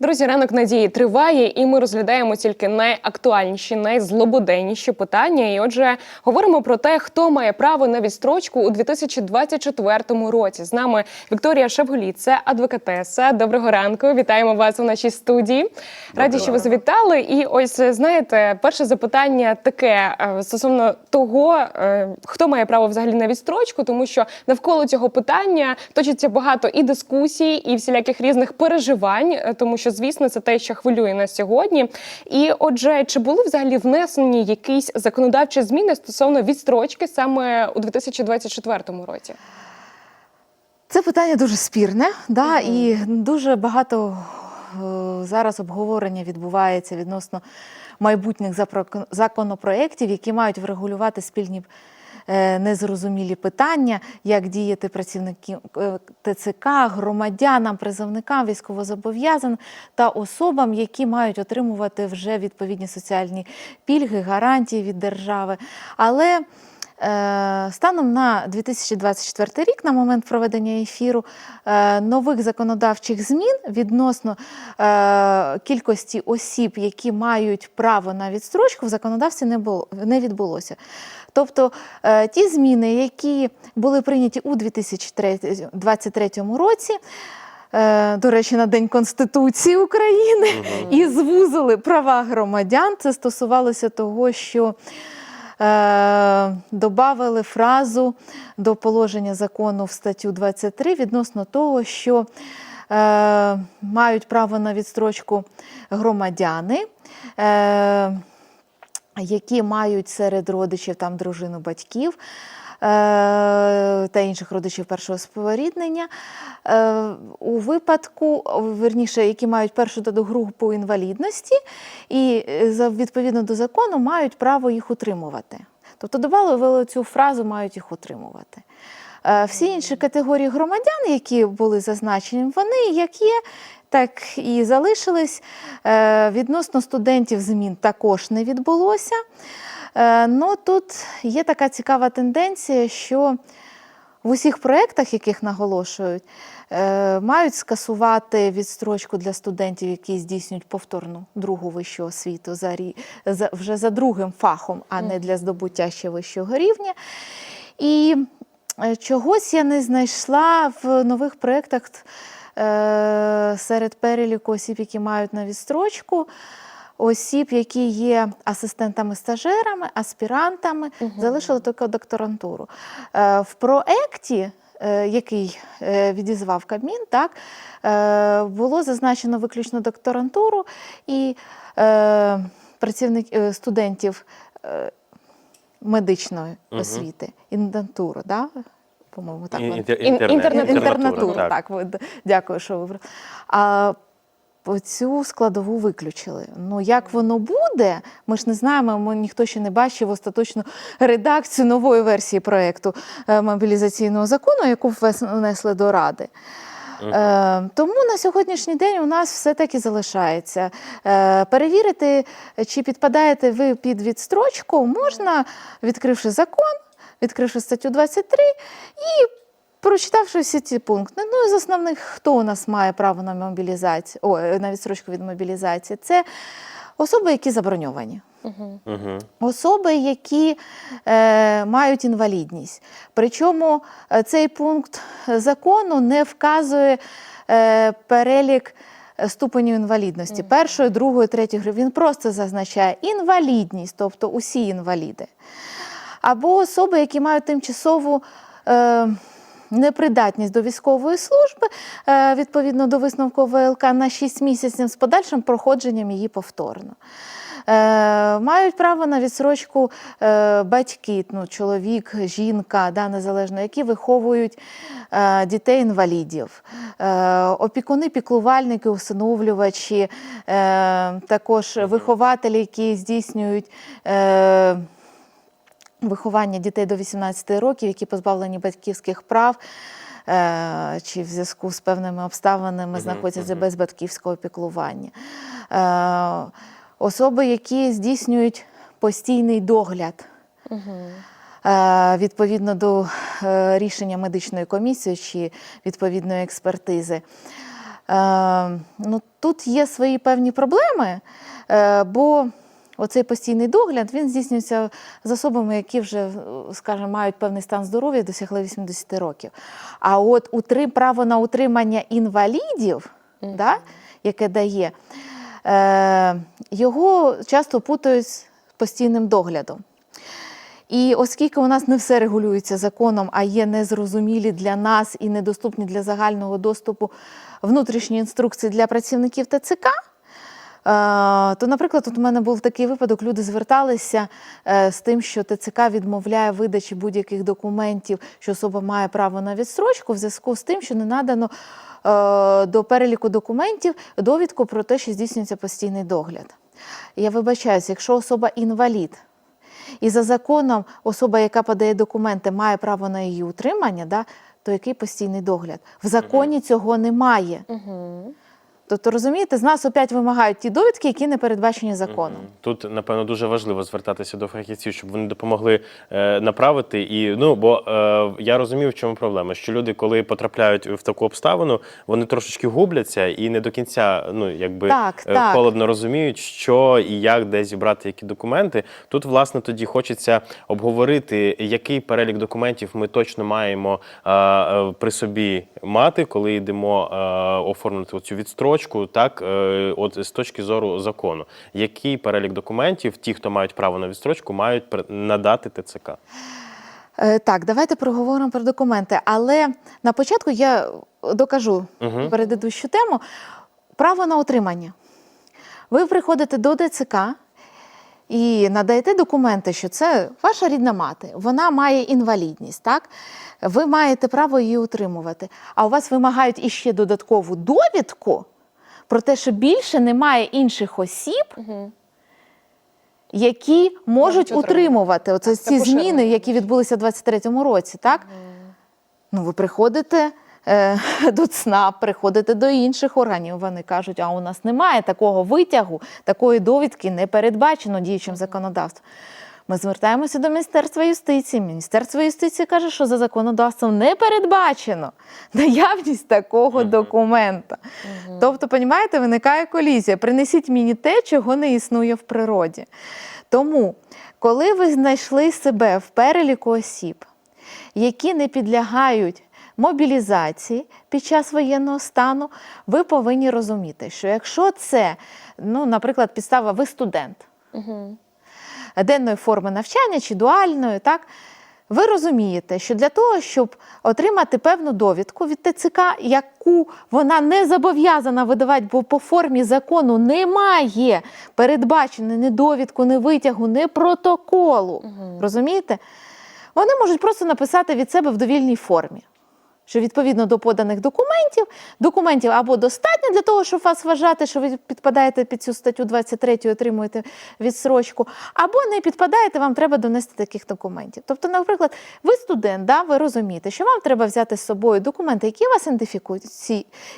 Друзі, ранок надії триває, і ми розглядаємо тільки найактуальніші, найзлободенніші питання. І отже, говоримо про те, хто має право на відстрочку у 2024 році. З нами Вікторія Шевголі, це адвокатеса. Доброго ранку. Вітаємо вас у нашій студії. Раді, що ви завітали. І ось знаєте, перше запитання таке е, стосовно того, е, хто має право взагалі на відстрочку, тому що навколо цього питання точиться багато і дискусій, і всіляких різних переживань, е, тому що, звісно, це те, що хвилює нас сьогодні. І отже, чи були взагалі внесені якісь законодавчі зміни стосовно відстрочки саме у 2024 році? Це питання дуже спірне, да, і дуже багато е, зараз обговорення відбувається відносно майбутніх законопроєктів, які мають врегулювати спільні незрозумілі питання, як діяти працівників е, ТЦК, громадянам, призовникам, військовозобов'язаним та особам, які мають отримувати вже відповідні соціальні пільги, гарантії від держави. Але Е, Станом на 2024 рік, на момент проведення ефіру, е, нових законодавчих змін відносно е, кількості осіб, які мають право на відстрочку, в законодавстві не було не відбулося. Тобто е, ті зміни, які були прийняті у 2023 році. е, До речі, на День Конституції України і звузили права громадян. Це стосувалося того, що е, додали фразу до положення закону в статтю 23 відносно того, що е, мають право на відстрочку громадяни. Е, які мають серед родичів там дружину батьків е, та інших родичів першого споріднення, е, у випадку, верніше, які мають першу та групу інвалідності, і е, відповідно до закону мають право їх утримувати. Тобто додали цю фразу мають їх утримувати. Е, Всі інші категорії громадян, які були зазначені, вони як є, так і залишились. Е, Відносно студентів змін також не відбулося. Е, Ну тут є така цікава тенденція, що в усіх проєктах, яких наголошують, е, мають скасувати відстрочку для студентів, які здійснюють повторну другу вищу освіту за, за, вже за другим фахом, а не для здобуття ще вищого рівня. І е, чогось я не знайшла в нових проєктах серед переліку осіб, які мають на відстрочку. Осіб, які є асистентами-стажерами, аспірантами, залишили тільки докторантуру. Е, В проекті, е, який е, відізвав Кабмін, так, було зазначено виключно докторантуру і працівник, е, студентів медичної освіти, інтентуру, да? по-моєму, так. Ін- воно. інтер- Ін- інтернет- інтернатура. Інтернатуру, так. так. Дякую, що ви. А цю складову виключили. Ну як воно буде, ми ж не знаємо, ми ніхто ще не бачив остаточну редакцію нової версії проєкту е, мобілізаційного закону, яку внесли до Ради. Е, тому на сьогоднішній день у нас все таки залишається. Е, перевірити, чи підпадаєте ви під відстрочку, можна, відкривши закон, відкривши статтю 23 і прочитавши всі ці пункти. Ну, із основних, хто у нас має право на мобілізацію, о, на відстрочку від мобілізації, це особи, які заброньовані. Угу. Особи, які е, мають інвалідність. Причому е, цей пункт закону не вказує е, перелік е, ступеню інвалідності першої, другої, третьої групи. Він просто зазначає інвалідність, тобто усі інваліди. Або особи, які мають тимчасову. Е, Непридатність до військової служби е, відповідно до висновку ВЛК на 6 місяців з подальшим проходженням її повторно. Е, мають право на відсрочку е, батьки, ну, чоловік, жінка, да, незалежно, які виховують дітей-інвалідів, опікуни, піклувальники, усиновлювачі, також вихователі, які здійснюють. Виховання дітей до 18 років, які позбавлені батьківських прав, е, чи в зв'язку з певними обставинами знаходяться без батьківського піклування. Е, Особи, які здійснюють постійний догляд. е, Відповідно до е, рішення медичної комісії чи відповідної експертизи. Е, ну, тут є свої певні проблеми, е, бо оцей постійний догляд він здійснюється з особами, які вже, е, скажімо, мають певний стан здоров'я досягли 80 років. А от утри, право на утримання інвалідів, да, яке дає, е, його часто путають з постійним доглядом. І оскільки у нас не все регулюється законом, а є незрозумілі для нас і недоступні для загального доступу внутрішні інструкції для працівників ТЦК, то, наприклад, тут у мене був такий випадок, люди зверталися е, з тим, що ТЦК відмовляє видачі будь-яких документів, що особа має право на відстрочку, в зв'язку з тим, що не надано е, до переліку документів довідку про те, що здійснюється постійний догляд. Я вибачаюся, якщо особа інвалід, і за законом особа, яка подає документи, має право на її утримання, да, то який постійний догляд? В законі цього немає. Угу. Тобто, розумієте, з нас опять вимагають ті довідки, які не передбачені законом. Тут, напевно, дуже важливо звертатися до фахівців, щоб вони допомогли е, направити. І ну, бо е, я розумію, в чому проблема. Що люди, коли потрапляють в таку обставину, вони трошечки губляться і не до кінця, ну якби Так, е, так. холодно розуміють, що і як, де зібрати які документи. Тут, власне, тоді хочеться обговорити, який перелік документів ми точно маємо е, е, при собі мати, коли йдемо е, оформити цю відстрочку, так е, от з точки зору закону. Який перелік документів ті, хто мають право на відстрочку, мають надати ТЦК? Е, так, давайте проговоримо про документи. Але на початку я докажу Мгм. передидущу тему. Право на утримання. Ви приходите до ДЦК і надаєте документи, що це ваша рідна мати, вона має інвалідність, так? Ви маєте право її утримувати. А у вас вимагають іще додаткову довідку про те, що більше немає інших осіб, Угу. які можуть Можуть утримувати. Оце Це ці зміни, які відбулися в 23-му році, так? Ну, ви приходите е, до ЦНАП, приходите до інших органів. Вони кажуть, а у нас немає такого витягу, такої довідки не передбачено діючим законодавством. Ми звертаємося до Міністерства юстиції. Міністерство юстиції каже, що за законодавством не передбачено наявність такого документа. Тобто, понімаєте, виникає колізія. Принесіть мені те, чого не існує в природі. Тому, коли ви знайшли себе в переліку осіб, які не підлягають мобілізації під час воєнного стану, ви повинні розуміти, що якщо це, ну, наприклад, підстава, ви студент Угу. Денної форми навчання чи дуальної, так, ви розумієте, що для того, щоб отримати певну довідку від ТЦК, яку вона не зобов'язана видавати, бо по формі закону немає передбачено ні довідку, ні витягу, ні протоколу. Розумієте? Вони можуть просто написати від себе в довільній формі. Що відповідно до поданих документів, документів або достатньо для того, щоб вас вважати, що ви підпадаєте під цю статтю 23 і отримуєте відсрочку, або не підпадаєте, вам треба донести таких документів. Тобто, наприклад, ви студент, да, ви розумієте, що вам треба взяти з собою документи, які вас ідентифікують,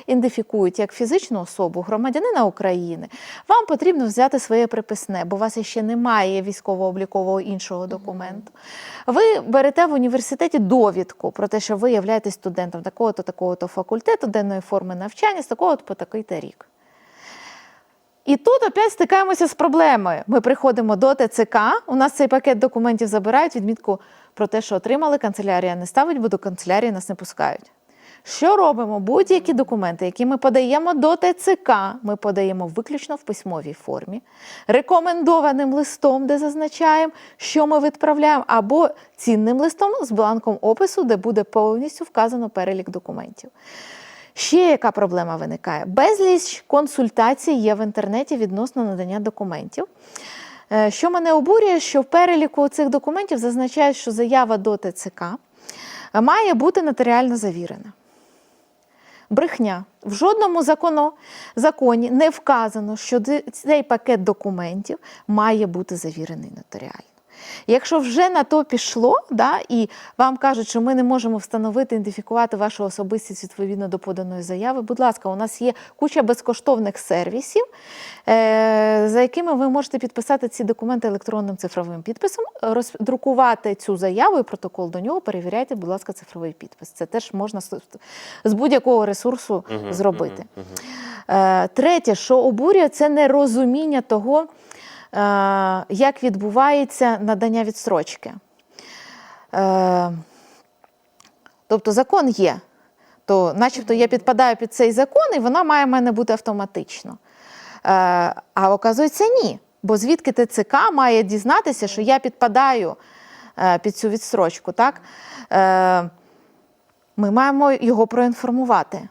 ідентифікують як фізичну особу, громадянина України. Вам потрібно взяти своє приписне, бо у вас ще немає військово-облікового іншого документу. Ви берете в університеті довідку про те, що ви являєтесь студентом такого-то, такого-то факультету, денної форми навчання, з такого-то по такий-то рік. І тут опять стикаємося з проблемою. Ми приходимо до ТЦК, у нас цей пакет документів забирають, відмітку про те, що отримали, канцелярія не ставить, бо до канцелярії нас не пускають. Що робимо? Будь-які документи, які ми подаємо до ТЦК, ми подаємо виключно в письмовій формі, рекомендованим листом, де зазначаємо, що ми відправляємо, або цінним листом з бланком опису, де буде повністю вказано перелік документів. Ще яка проблема виникає? Безліч консультацій є в інтернеті відносно надання документів. Е, Що мене обурює, що в переліку цих документів зазначають, що заява до ТЦК має бути нотаріально завірена. Брехня. В жодному закону, законі не вказано, що цей пакет документів має бути завірений нотаріально. Якщо вже на то пішло, да, і вам кажуть, що ми не можемо встановити, ідентифікувати вашу особистість відповідно до поданої заяви, будь ласка, у нас є куча безкоштовних сервісів, е, за якими ви можете підписати ці документи електронним цифровим підписом, роздрукувати цю заяву і протокол до нього, перевіряйте, будь ласка, цифровий підпис. Це теж можна з- будь-якого ресурсу зробити. Е, Третє, що обурює, це нерозуміння того, як відбувається надання відстрочки. Е, Тобто закон є, то начебто я підпадаю під цей закон, і вона має в мене бути автоматично. Е, А оказується, ні. Бо звідки ТЦК має дізнатися, що я підпадаю е, під цю відстрочку, так? Е, Ми маємо його проінформувати.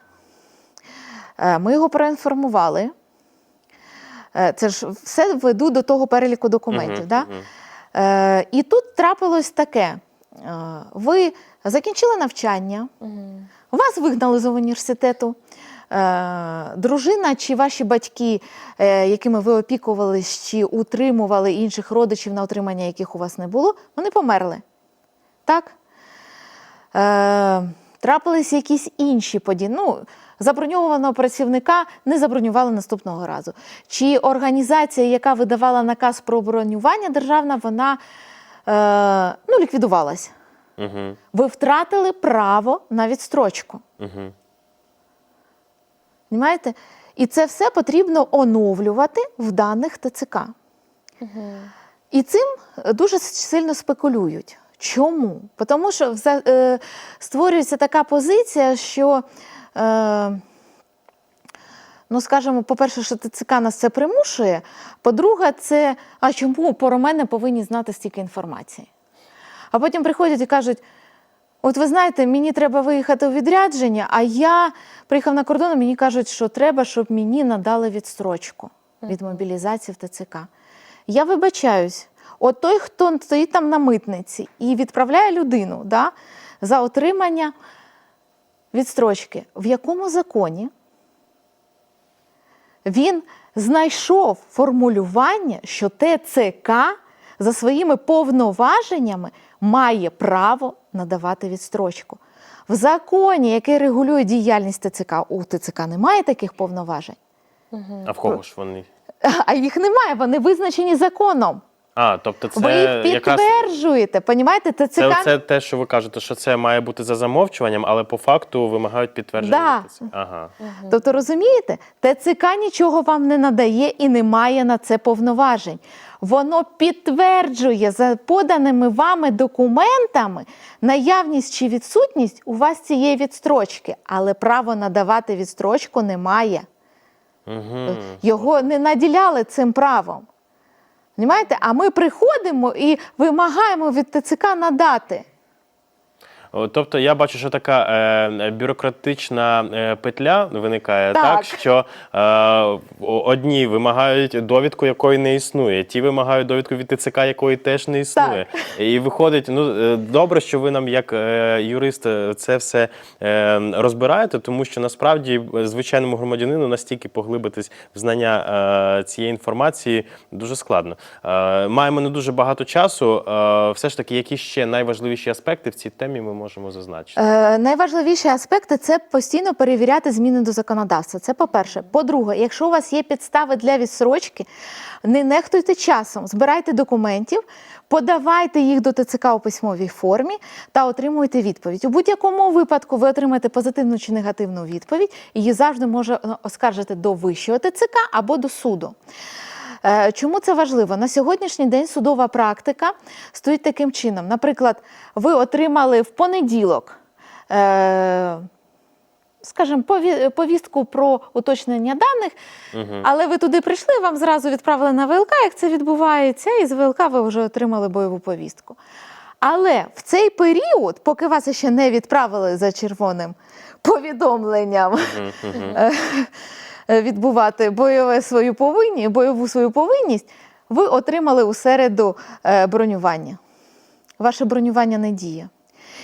Е, Ми його проінформували. Е, Це ж все веду до того переліку документів. Мгм, да? Е, І тут трапилось таке: Е, ви закінчили навчання, вас вигнали з університету. Е, Дружина чи ваші батьки, е, якими ви опікувались, чи утримували інших родичів, на отримання яких у вас не було, вони померли. Так? Трапились якісь інші події. Ну, заброньованого працівника не забронювали наступного разу. Чи організація, яка видавала наказ про бронювання державна, вона е, ну, ліквідувалась. Угу, Ви втратили право на відстрочку. угу. І це все потрібно оновлювати в даних ТЦК. І цим дуже сильно спекулюють. Чому? Тому що е, створюється така позиція, що, е, ну, скажімо, по-перше, що ТЦК нас це примушує. По-друге, це а чому про мене повинні знати стільки інформації? А потім приходять і кажуть: от ви знаєте, мені треба виїхати у відрядження, а я приїхав на кордон, і мені кажуть, що треба, щоб мені надали відстрочку від мобілізації в ТЦК. Я вибачаюсь, от той, хто стоїть там на митниці і відправляє людину да, за отримання відстрочки, в якому законі він знайшов формулювання, що ТЦК за своїми повноваженнями має право надавати відстрочку. В законі, який регулює діяльність ТЦК, у ТЦК немає таких повноважень, А в кого ж вони? а їх немає, вони визначені законом. А, тобто це Ви їх якраз підтверджуєте, понімаєте? ТЦК це, це те, що ви кажете, що це має бути за замовчуванням, але по факту вимагають підтвердження. Да. Ага. Тобто, розумієте, ТЦК нічого вам не надає і не має на це повноважень. Воно підтверджує за поданими вами документами наявність чи відсутність у вас цієї відстрочки, але право надавати відстрочку немає. Угу. Його не наділяли цим правом. Понімаєте? А ми приходимо і вимагаємо від ТЦК надати. Тобто я бачу, що така е, бюрократична е, петля виникає, так, Так. що е, одні вимагають довідку, якої не існує, ті вимагають довідку від ТЦК, якої теж не існує. І виходить, ну е, добре, що ви нам, як е, юрист, е, це все е, розбираєте, тому що насправді звичайному громадянину настільки поглибитись в знання е, цієї інформації дуже складно. Е, маємо не дуже багато часу. Е, все ж таки, які ще найважливіші аспекти в цій темі ми можемо зазначити. Е, найважливіші аспекти це постійно перевіряти зміни до законодавства. Це по-перше. По-друге, якщо у вас є підстави для відсрочки, не нехтуйте часом, збирайте документів, подавайте їх до ТЦК у письмовій формі та отримуйте відповідь. У будь-якому випадку ви отримаєте позитивну чи негативну відповідь, її завжди може оскаржити до вищого ТЦК або до суду. Е, Чому це важливо? На сьогоднішній день судова практика стоїть таким чином. Наприклад, ви отримали в понеділок, е, скажімо, повістку про уточнення даних, але ви туди прийшли, вам зразу відправили на ВЛК, як це відбувається, і з ВЛК ви вже отримали бойову повістку. Але в цей період, поки вас ще не відправили за червоним повідомленням, е, е, відбувати бойове свою повинні, бойову свою повинність, ви отримали у середу е, бронювання. Ваше бронювання не діє.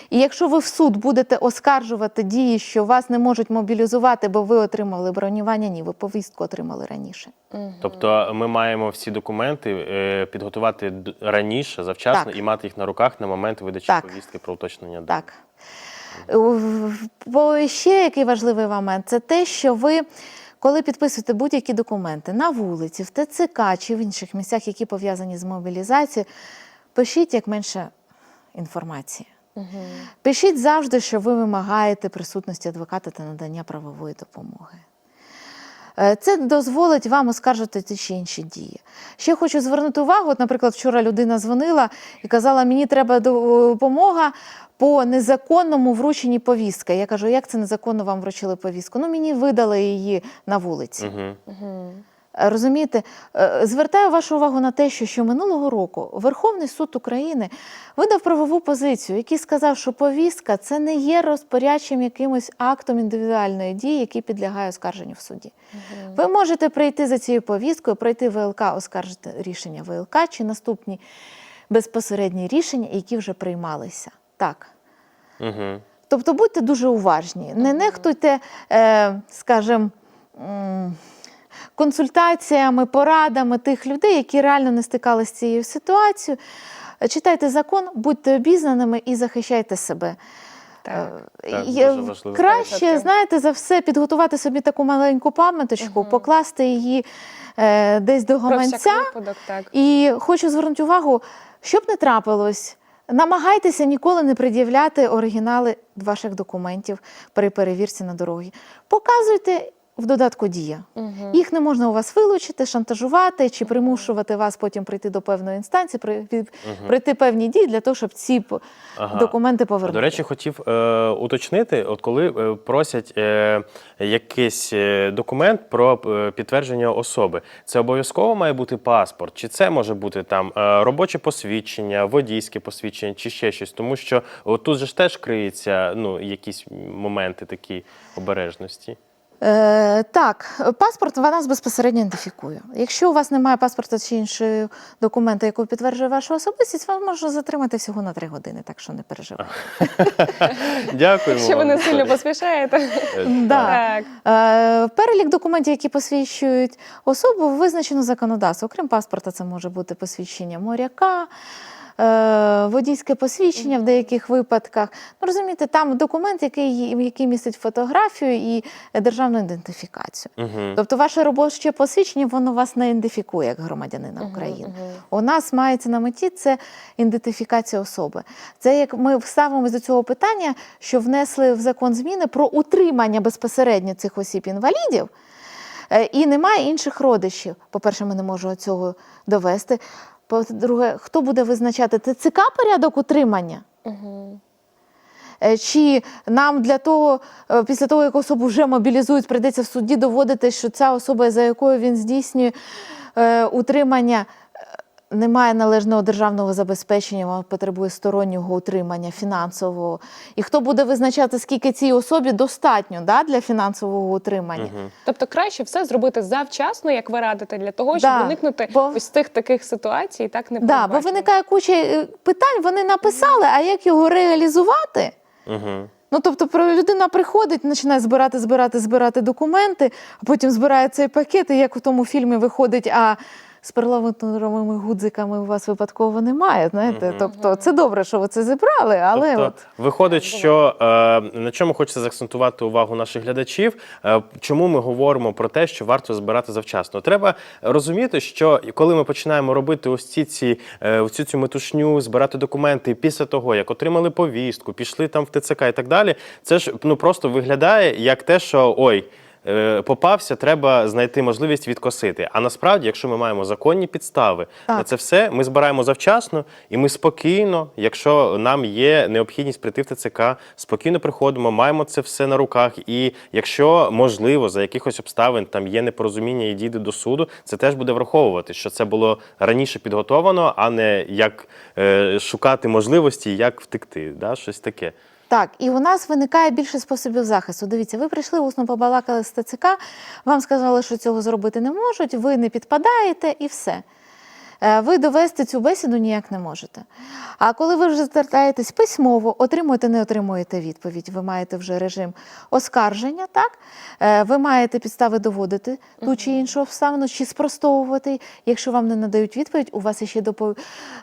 І якщо ви в суд будете оскаржувати дії, що вас не можуть мобілізувати, бо ви отримали бронювання, ні, ви повістку отримали раніше. Тобто ми маємо всі документи е, підготувати раніше, завчасно Так. і мати їх на руках на момент видачі Так. повістки про уточнення. Так. Бо ще який важливий момент це те, що ви, коли підписуєте будь-які документи на вулиці, в ТЦК чи в інших місцях, які пов'язані з мобілізацією, пишіть як менше інформації. Пишіть завжди, що ви вимагаєте присутності адвоката та надання правової допомоги. Е, Це дозволить вам оскаржити ті чи інші дії. Ще хочу звернути увагу. От, наприклад, вчора людина дзвонила і казала, мені треба допомога по незаконному врученні повістки. Я кажу, як це незаконно вам вручили повістку? Ну, мені видали її на вулиці. Мгм. Е, Розумієте, Е, звертаю вашу увагу на те, що, що минулого року Верховний суд України видав правову позицію, який сказав, що повістка це не є розпорядчим якимось актом індивідуальної дії, який підлягає оскарженню в суді. Ви можете прийти за цією повісткою, пройти ВЛК, оскаржити рішення ВЛК чи наступні безпосередні рішення, які вже приймалися. Так. Мгм. Тобто будьте дуже уважні. Не нехтуйте, е, скажімо, консультаціями, порадами тих людей, які реально не стикалися з цією ситуацією. Читайте закон, будьте обізнаними і захищайте себе. Так. Е, Так, дуже важливо. Краще, знаєте, за все підготувати собі таку маленьку пам'яточку, покласти її е, десь до Про гаманця. всяк випадок, так. І хочу звернути увагу, щоб не трапилось, намагайтеся ніколи не пред'являти оригінали ваших документів при перевірці на дорогі. Показуйте в додатку дія. Їх не можна у вас вилучити, шантажувати чи примушувати вас потім прийти до певної інстанції, при- від- пройти певні дії для того, щоб ці Ага. документи повернути. До речі, хотів е, уточнити, от коли е, просять е, якийсь е, документ про е, підтвердження особи, це обов'язково має бути паспорт, чи це може бути там е, робоче посвідчення, водійське посвідчення, чи ще щось, тому що от тут же ж теж криються ну, якісь моменти такі обережності. Е, так, паспорт вас безпосередньо ідентифікує. Якщо у вас немає паспорта чи іншого документа, який підтверджує вашу особистість, вас може затримати всього на три години, так що не переживайте. Дякуємо. Якщо ви не сильно поспішаєте. Так. Е, Перелік документів, які посвідчують особу, визначено законодавство. Окрім паспорта, це може бути посвідчення моряка. Е, Водійське посвідчення в деяких випадках. Ну, розумієте, там документ, який, який містить фотографію і державну ідентифікацію. Мгм. Тобто, ваше робоче посвідчення воно вас не ідентифікує як громадянина України. У нас мається на меті це ідентифікація особи. Це як ми ставимося до цього питання, що внесли в закон зміни про утримання безпосередньо цих осіб інвалідів. е, І немає інших родичів. По-перше, ми не можемо цього довести. По-друге, хто буде визначати ТЦК порядок утримання? Угу. Чи нам для того, е, після того, як особу вже мобілізують, прийдеться в суді доводити, що ця особа, за якою він здійснює е, утримання, е, не має належного державного забезпечення, вона потребує стороннього утримання фінансового. І хто буде визначати, скільки цій особі достатньо да, для фінансового утримання? Тобто краще все зробити завчасно, як ви радите, для того, щоб Да, уникнути бо- ось тих таких ситуацій, так не Да, бо виникає куча е, питань, вони написали, а як його реалізувати? Мгм. Ну, тобто, про- людина приходить, починає збирати, збирати, збирати документи, а потім збирає цей пакет, і як у тому фільмі виходить, а з перламутровими гудзиками у вас випадково немає. Знаєте? Тобто, це добре, що ви це зібрали, але Тобто, от виходить, що е, на чому хочеться заакцентувати увагу наших глядачів, е, чому ми говоримо про те, що варто збирати завчасно. Треба розуміти, що коли ми починаємо робити ось ці ці е, цю цю метушню, збирати документи після того, як отримали повістку, пішли там в ТЦК і так далі, це ж ну просто виглядає як те, що ой. Е, Попався, треба знайти можливість відкосити. А насправді, якщо ми маємо законні підстави Так. на це все, ми збираємо завчасно, і ми спокійно, якщо нам є необхідність прийти в ТЦК, спокійно приходимо, маємо це все на руках. І якщо можливо за якихось обставин там є непорозуміння і дійде до суду, це теж буде враховувати, що це було раніше підготовано, а не як е, шукати можливості, як втекти. Да? Щось таке. Так, і у нас виникає більше способів захисту. Дивіться, ви прийшли, усно побалакали з ТЦК, вам сказали, що цього зробити не можуть, ви не підпадаєте і все. Е, ви довести цю бесіду ніяк не можете. А коли ви вже звертаєтесь письмово, отримуєте, не отримуєте відповідь, ви маєте вже режим оскарження, так? Е, Ви маєте підстави доводити ту чи іншу обставину, чи спростовувати. Якщо вам не надають відповідь, у вас є ще допо-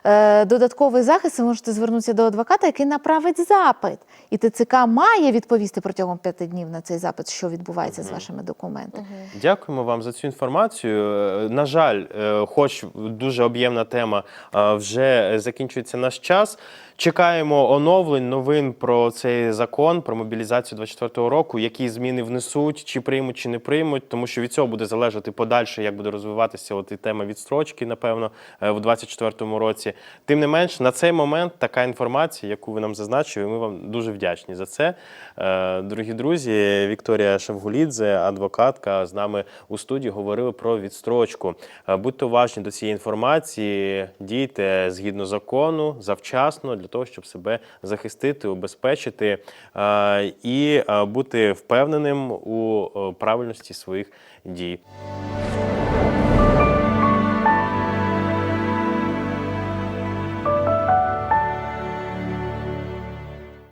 е, додатковий захист, ви можете звернутися до адвоката, який направить запит. І ТЦК має відповісти протягом п'яти днів на цей запит, що відбувається з вашими документами. Дякуємо вам за цю інформацію. На жаль, хоч дуже об'ємна тема, вже закінчується наш час. Чекаємо оновлень, новин про цей закон про мобілізацію 24-го року, які зміни внесуть, чи приймуть, чи не приймуть, тому що від цього буде залежати подальше, як буде розвиватися от і тема відстрочки, напевно, е, в 24-му році. Тим не менш, на цей момент така інформація, яку ви нам зазначили, ми вам дуже вдячні за це. Е, Дорогі друзі, Вікторія Шавгулідзе, адвокатка, з нами у студії говорили про відстрочку. Е, Будьте уважні до цієї інформації, дійте згідно закону, завчасно для того, щоб себе захистити, убезпечити е, і е, бути впевненим у е, правильності своїх дій.